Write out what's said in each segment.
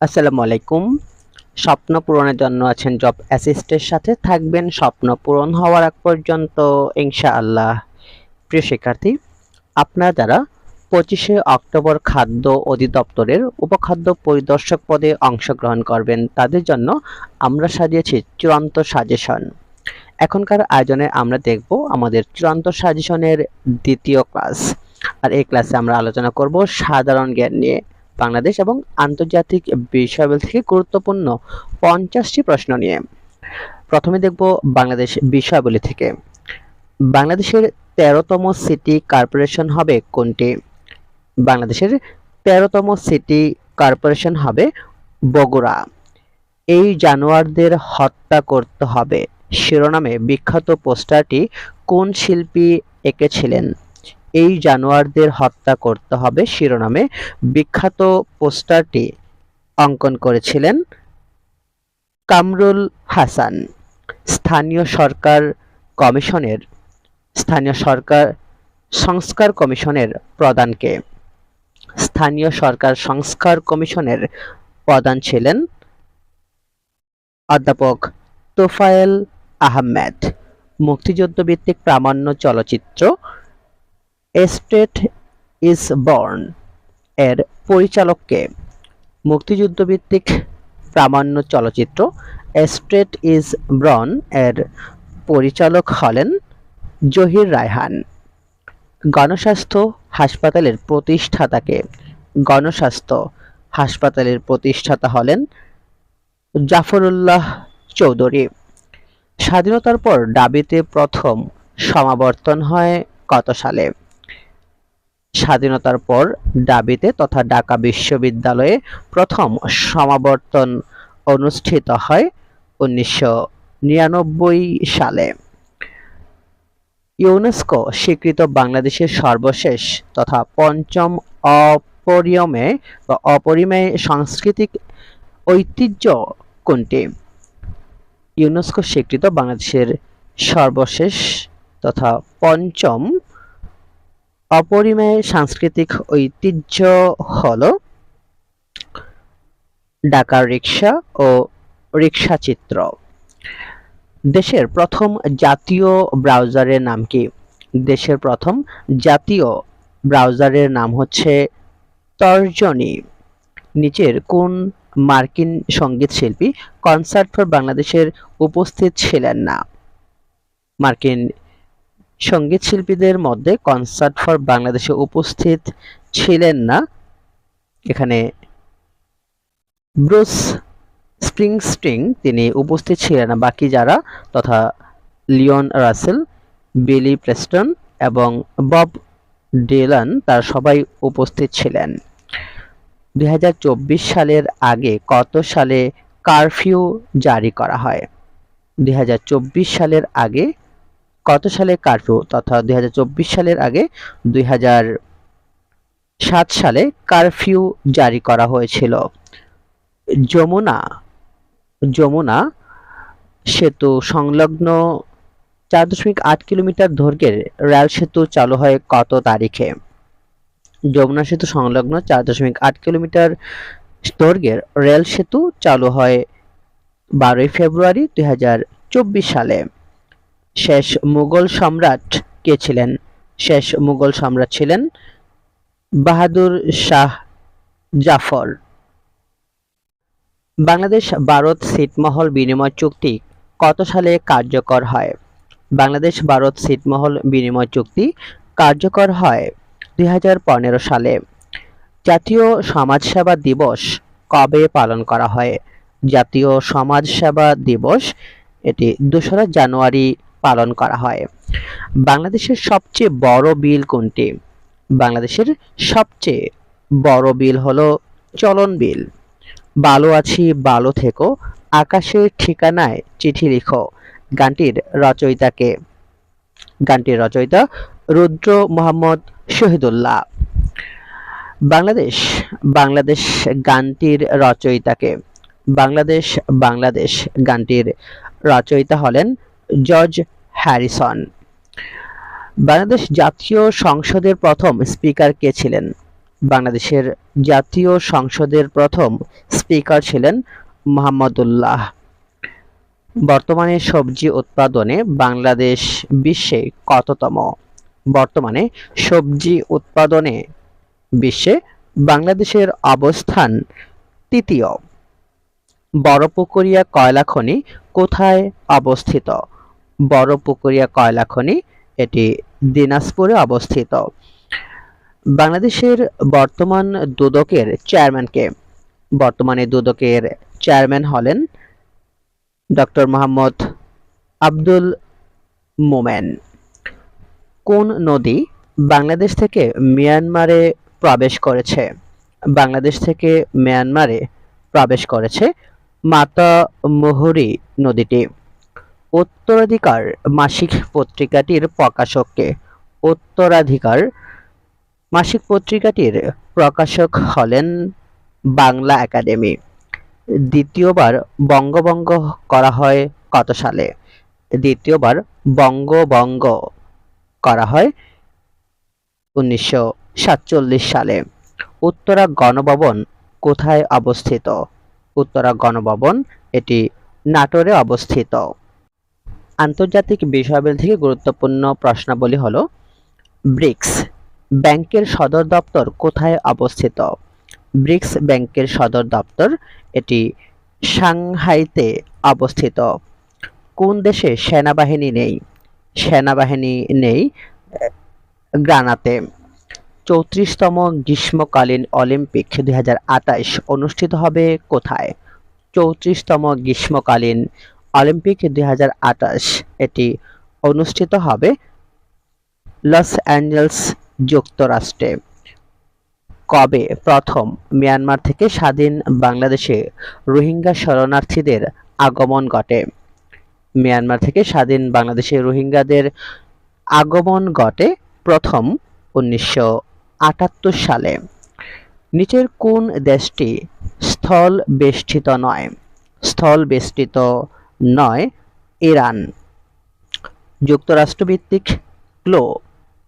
আসসালামু আলাইকুম। স্বপ্ন পূরণের জন্য আছেন জব অ্যাসিস্টের সাথে থাকবেন। স্বপ্ন পূরণ হওয়ার আগ পর্যন্ত ইনশাআল্লাহ। প্রিয় শিক্ষার্থী, আপনারা যারা পঁচিশে অক্টোবর খাদ্য অধিদপ্তরের উপখাদ্য পরিদর্শক পদে অংশগ্রহণ করবেন, তাদের জন্য আমরা সাজিয়েছি চূড়ান্ত সাজেশন। এখনকার আয়োজনে আমরা দেখব আমাদের চূড়ান্ত সাজেশনের দ্বিতীয় ক্লাস। আর এই ক্লাসে আমরা আলোচনা করব সাধারণ জ্ঞান নিয়ে। বাংলাদেশ এবং আন্তর্জাতিক বিষয়াবলী থেকে গুরুত্বপূর্ণ পঞ্চাশটি প্রশ্ন নিয়ে। প্রথমে দেখব বাংলাদেশ বিষয়াবলী থেকে। বাংলাদেশের তেরোতম সিটি কর্পোরেশন হবে কোনটি? বাংলাদেশের তেরোতম সিটি কর্পোরেশন হবে বগুড়া। এই জানোয়ারদের হত্যা করতে হবে। শিরোনামে বিখ্যাত পোস্টারটি কোন শিল্পী এঁকেছিলেন? এই জানোয়ারদের হত্যা করতে হবে শিরোনামে। বিখ্যাত পোস্টারটি অঙ্কন করেছিলেন কামরুল হাসান। স্থানীয় সরকার কমিশনের, স্থানীয় সরকার সংস্কার কমিশনের প্রধানকে। স্থানীয় সরকার সংস্কার কমিশনের প্রধান ছিলেন অধ্যাপক তোফায়েল আহমেদ। মুক্তিযুদ্ধ ভিত্তিক প্রামাণ্য চলচ্চিত্র স্টেট ইজ বর্ন এর পরিচালককে মুক্তিযুদ্ধভিত্তিক প্রামাণ্য চলচ্চিত্র স্টেট ইজ ব্রন এর পরিচালক হলেন জহির রায়হান। গণস্বাস্থ্য হাসপাতালের প্রতিষ্ঠাতাকে গণস্বাস্থ্য হাসপাতালের প্রতিষ্ঠাতা হলেন জাফরুল্লাহ চৌধুরী। স্বাধীনতার পর ডাবিতে প্রথম সমাবর্তন হয় কত সালে? স্বাধীনতার পর ডাবিতে তথা ঢাকা বিশ্ববিদ্যালয়ে প্রথম সমাবর্তন অনুষ্ঠিত হয় উনিশশো নিরানব্বই সালে। ইউনেস্কো স্বীকৃত বাংলাদেশের সর্বশেষ তথা পঞ্চম অপরিমেয় বা অপরিমেয় সাংস্কৃতিক ঐতিহ্য কোনটি? ইউনেস্কো স্বীকৃত বাংলাদেশের সর্বশেষ তথা পঞ্চম অপরিমেয় সাংস্কৃতিক ঐতিহ্য হল ঢাকার রিক্সা ও রিক্সা চিত্র। দেশের প্রথম জাতীয় ব্রাউজারের নাম কি? দেশের প্রথম জাতীয় ব্রাউজারের নাম হচ্ছে তর্জনী। নিচের কোন মার্কিন সংগীত শিল্পী কনসার্ট ফর বাংলাদেশের উপস্থিত ছিলেন না? মার্কিন সংগীত শিল্পীদের মধ্যে কনসার্ট ফর বাংলাদেশে উপস্থিত ছিলেন না। এখানে ব্রুস স্প্রিংস্টিং তিনি উপস্থিত ছিলেন না। বাকি যারা তথা লিওন রাসেল, বিলি প্রেস্টন এবং বব ডিলান তার সবাই উপস্থিত ছিলেন। দুই হাজার চব্বিশ সালের আগে কত সালে কারফিউ জারি করা হয়? দুই হাজার চব্বিশ সালের আগে কত সালে কারফিউ তথা দুই হাজার চব্বিশ সালের আগে দুই সাত সালে কারফিউ জারি করা হয়েছিল। যমুনা যমুনা সেতু সংলগ্ন চার দশমিক আট কিলোমিটার দৈর্ঘ্যের রেল সেতু চালু হয় কত তারিখে? যমুনা সেতু সংলগ্ন চার দশমিক আট কিলোমিটার দৈর্ঘ্যের রেল সেতু চালু হয় বারোই ফেব্রুয়ারি দুই হাজার চব্বিশ সালে। শেষ মুঘল সম্রাট কে ছিলেন? শেষ মুঘল সম্রাট ছিলেন বাহাদুর শাহ জাফর। বাংলাদেশ ভারত ছিটমহল বিনিময় চুক্তি কত সালে কার্যকর হয়? বাংলাদেশ ভারত ছিটমহল বিনিময় চুক্তি কার্যকর হয় দুই হাজার পনেরো সালে। জাতীয় সমাজসেবা দিবস কবে পালন করা হয়? জাতীয় সমাজসেবা দিবস এটি দোসরা জানুয়ারি পালন করা হয়। বাংলাদেশের সবচেয়ে বড় বিল কোনটি? বাংলাদেশের সবচেয়ে বড় বিল হলো চলন বিল। ভালো আছি ভালো থেকো, আকাশের ঠিকানায় চিঠি লিখো। গানটির রচয়িতাকে। গানটির রচয়িতা রুদ্র মোহাম্মদ শহীদুল্লাহ। বাংলাদেশ বাংলাদেশ গানটির রচয়িতাকে। বাংলাদেশ বাংলাদেশ গানটির রচয়িতা হলেন জর্জ হ্যারিসন। বাংলাদেশ জাতীয় সংসদের প্রথম স্পিকার কে ছিলেন? বাংলাদেশের জাতীয় সংসদের প্রথম স্পিকার ছিলেন মোহাম্মদুল্লাহ। বর্তমানে সবজি উৎপাদনে বাংলাদেশ বিশ্বে কততম? বর্তমানে সবজি উৎপাদনে বিশ্বে বাংলাদেশের অবস্থান তৃতীয়। বড়পুকুরিয়া কয়লা খনি কোথায় অবস্থিত? বড়পুকুরিয়া কয়লা খনি, এটি দিনাজপুরে অবস্থিত। বাংলাদেশের বর্তমান দুদকের চেয়ারম্যানকে, বর্তমানে দুদকের চেয়ারম্যান হলেন ডক্টর মোহাম্মদ আব্দুল মোমেন। কোন নদী বাংলাদেশ থেকে মিয়ানমারে প্রবেশ করেছে? বাংলাদেশ থেকে মিয়ানমারে প্রবেশ করেছে মাতা মুহুরী নদীটি। উত্তরাধিকার মাসিক পত্রিকাটির প্রকাশককে। উত্তরাধিকার মাসিক পত্রিকাটির প্রকাশক হলেন বাংলা একাডেমি। দ্বিতীয়বার বঙ্গভঙ্গ করা হয় কত সালে? দ্বিতীয়বার বঙ্গভঙ্গ করা হয় উনিশশো সাতচল্লিশ সালে। উত্তরা গণভবন কোথায় অবস্থিত? উত্তরা গণভবন এটি নাটোরে অবস্থিত। আন্তর্জাতিক বিষয়াবলী থেকে গুরুত্বপূর্ণ প্রশ্নাবলী হলো, ব্রিক্স ব্যাংকের সদর দপ্তর কোথায় অবস্থিত? ব্রিক্স ব্যাংকের সদর দপ্তর এটি সাংহাইতে অবস্থিত। কোন দেশে সেনাবাহিনী নেই? সেনাবাহিনী নেই গ্রানাতে। চৌত্রিশতম গ্রীষ্মকালীন অলিম্পিক দুই অনুষ্ঠিত হবে কোথায়? চৌত্রিশতম গ্রীষ্মকালীন অলিম্পিক দুই হাজার আটাশ এটি অনুষ্ঠিত হবে লস অ্যাঞ্জেলস যুক্তরাষ্ট্রে। কবে প্রথম মিয়ানমার থেকে স্বাধীন বাংলাদেশে রোহিঙ্গা শরণার্থীদের আগমন ঘটে? মিয়ানমার থেকে স্বাধীন বাংলাদেশে রোহিঙ্গাদের আগমন ঘটে প্রথম উনিশশো আটাত্তর সালে। নিচের কোন দেশটি স্থল বেষ্টিত নয়? স্থল বেষ্টিত নয়, ইরান। যুক্তরাষ্ট্রভিত্তিক ক্লো,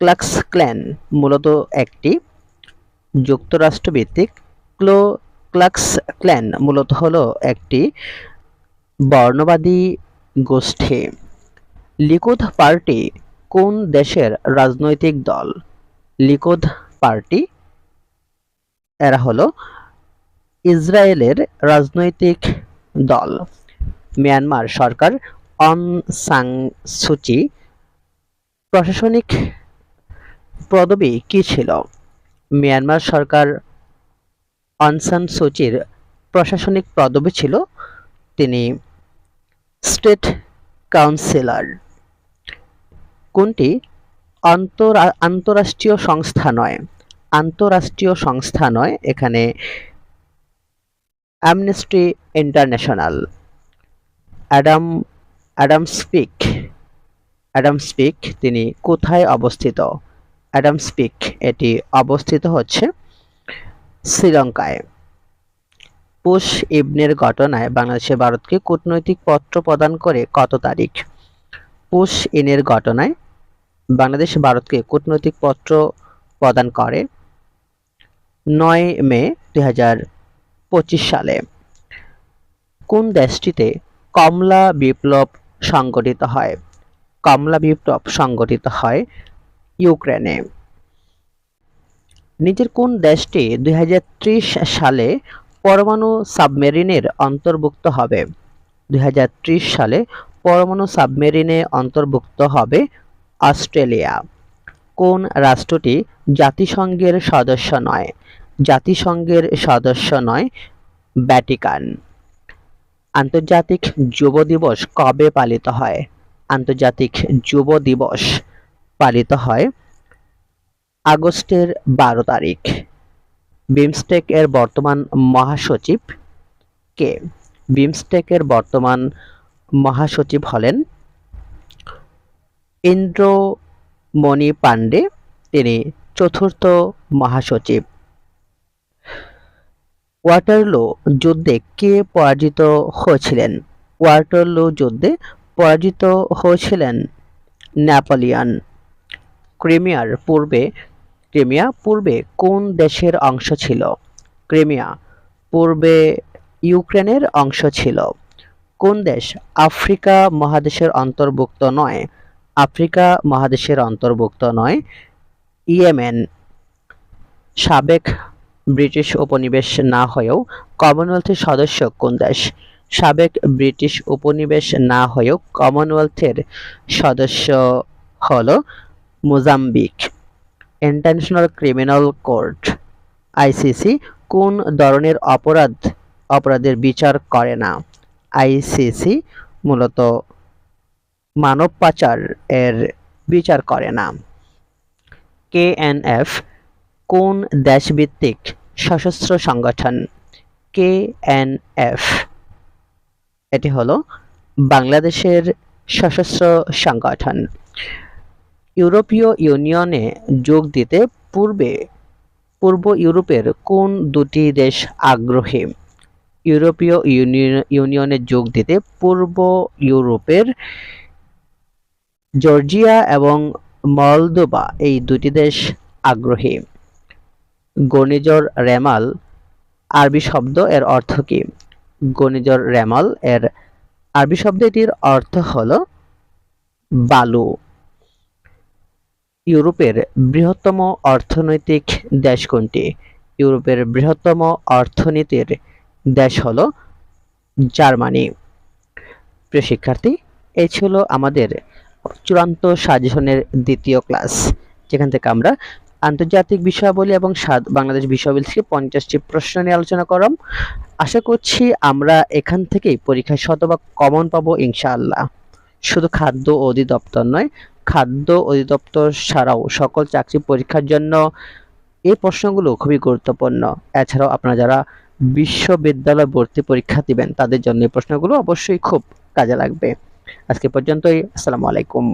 ক্লাক্স ক্ল্যান মূলত একটি। যুক্তরাষ্ট্রভিত্তিক ক্লো, ক্লাক্স ক্ল্যান মূলত হলো একটি বর্ণবাদী গোষ্ঠী। লিকুদ পার্টি কোন দেশের রাজনৈতিক দল? লিকুদ পার্টি এরা হলো ইসরায়েলের রাজনৈতিক দল। মিয়ানমার সরকার অন সাং সুচি প্রশাসনিক পদবি কি ছিল? মিয়ানমার সরকার অনসান সুচির প্রশাসনিক পদবি ছিল তিনি স্টেট কাউন্সিলর। কোনটি? আন্তরাষ্ট্রীয় সংস্থা নয়। আন্তরাষ্ট্রীয় সংস্থা নয়, এখানে Amnesty International Adam Adam speak Adam speak তিনি কোথায় অবস্থিত? অ্যাডাম স্পিক এটি অবস্থিত হচ্ছে শ্রীলঙ্কায়। পুশ ইবনের ঘটনায় বাংলাদেশে ভারতকে কূটনৈতিক পত্র প্রদান করে কত তারিখ? পুশ ইনের ঘটনায় বাংলাদেশ ভারতকে কূটনৈতিক পত্র প্রদান করে নয় মে দু হাজার পঁচিশ সালে। কোন দেশটিতে কমলা বিপ্লব সংগঠিত হয়। কমলা বিপ্লব সংগঠিত হয় ইউক্রেনে। নিজের কোন দেশটি দু হাজার ত্রিশ সালে পরমাণু সাবমেরিনের অন্তর্ভুক্ত হবে? দুই হাজার ত্রিশ সালে পরমাণু সাবমেরিনে অন্তর্ভুক্ত হবে অস্ট্রেলিয়া। কোন রাষ্ট্রটি জাতিসংঘের সদস্য নয়? জাতিসংঘের সদস্য নয়, ভ্যাটিকান। আন্তর্জাতিক যুব দিবস কবে পালিত হয়? আন্তর্জাতিক যুব দিবস পালিত হয় আগস্টের বারো তারিখ। বিমস্টেক এর বর্তমান মহাসচিব কে? বিমস্টেক এর বর্তমান মহাসচিব হলেন ইন্দ্রমণি পাণ্ডে। তিনি চতুর্থ মহাসচিব। ওয়াটারলো যুদ্ধে কে পরাজিত হয়েছিলেন? ওয়াটারলো যুদ্ধে পরাজিত হয়েছিলেন নেপোলিয়ন ক্রিমিয়ার পূর্বে, ক্রিমিয়া পূর্বে কোন দেশের অংশ ছিল? ক্রিমিয়া পূর্বে ইউক্রেনের অংশ ছিল। কোন দেশ আফ্রিকা মহাদেশের অন্তর্ভুক্ত নয়? আফ্রিকা মহাদেশের অন্তর্ভুক্ত নয়, ইয়েমেন। সাবেক ব্রিটিশ উপনিবেশ না হয়েও কমনওয়েলথের সদস্য কোন দেশ? সাবেক ব্রিটিশ উপনিবেশ না হয়েও কমনওয়েলথের সদস্য হল Mozambique. International Criminal Court, ICC, কোন ধরনের অপরাধ, অপরাধের বিচার করে না? আইসিসি মূলত মানব পাচার এর বিচার করে না। কেএনএফ কোন দেশভিত্তিক সশস্ত্র সংগঠন? কে এন এফ এটি হলো বাংলাদেশের সশস্ত্র সংগঠন। ইউরোপীয় ইউনিয়নে যোগ দিতে পূর্বে পূর্ব ইউরোপের কোন দুটি দেশ আগ্রহী? ইউরোপীয় ইউনিয়ন যোগ দিতে পূর্ব ইউরোপের জর্জিয়া এবং মলদোবা এই দুটি দেশ আগ্রহী। ঘূর্ণিঝড় রেমাল, আরবি শব্দ এর অর্থ কি? ঘূর্ণিঝড় রেমাল এর আরবি শব্দটির অর্থ হল বালু। ইউরোপের বৃহত্তম অর্থনৈতিক দেশ কোনটি? ইউরোপের বৃহত্তম অর্থনীতির দেশ হল জার্মানি। প্রিয় শিক্ষার্থী, এই ছিল আমাদের চূড়ান্ত সাজেশনের দ্বিতীয় ক্লাস। যেখান থেকে আমরা আন্তর্জাতিক বিষয়াবলী এবং বাংলাদেশ বিষয়াবলী থেকে পঞ্চাশটি প্রশ্ন নিয়ে আলোচনা করলাম আশা করছি আমরা এখান থেকেই পরীক্ষায় শতভাগ কমন পাবো ইনশাআল্লাহ। শুধু খাদ্য অধিদপ্তর নয়, খাদ্য অধিদপ্তর ছাড়াও সকল চাকরি পরীক্ষার জন্য এই প্রশ্নগুলো খুবই গুরুত্বপূর্ণ। এছাড়াও আপনারা যারা বিশ্ববিদ্যালয় ভর্তি পরীক্ষা দিবেন, তাদের জন্য এই প্রশ্নগুলো অবশ্যই খুব কাজে লাগবে। আজকে পর্যন্তই, আসসালামু আলাইকুম।